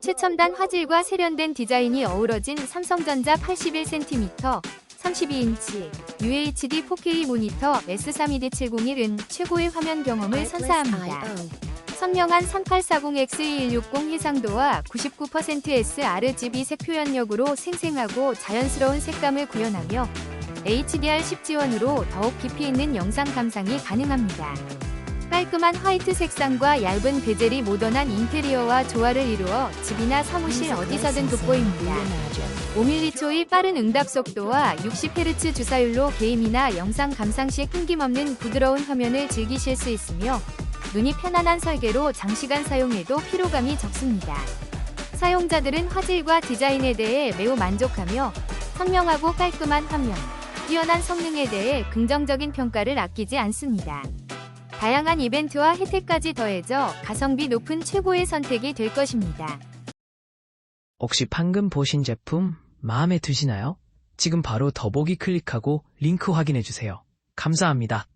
최첨단 화질과 세련된 디자인이 어우러진 삼성전자 81cm, 32인치 UHD 4K 모니터 S32D701은 최고의 화면 경험을 선사합니다. 선명한 3840X2160 해상도와 99% sRGB 색 표현력으로 생생하고 자연스러운 색감을 구현하며 HDR10 지원으로 더욱 깊이 있는 영상 감상이 가능합니다. 깔끔한 화이트 색상과 얇은 베젤이 모던한 인테리어와 조화를 이루어 집이나 사무실 어디서든 돋보입니다. 5mm 초의 빠른 응답 속도와 60Hz 주사율로 게임이나 영상 감상 시 끊김없는 부드러운 화면을 즐기실 수 있으며 눈이 편안한 설계로 장시간 사용해도 피로감이 적습니다. 사용자들은 화질과 디자인에 대해 매우 만족하며 선명하고 깔끔한 화면, 뛰어난 성능에 대해 긍정적인 평가를 아끼지 않습니다. 다양한 이벤트와 혜택까지 더해져 가성비 높은 최고의 선택이 될 것입니다. 혹시 방금 보신 제품 마음에 드시나요? 지금 바로 더보기 클릭하고 링크 확인해 주세요. 감사합니다.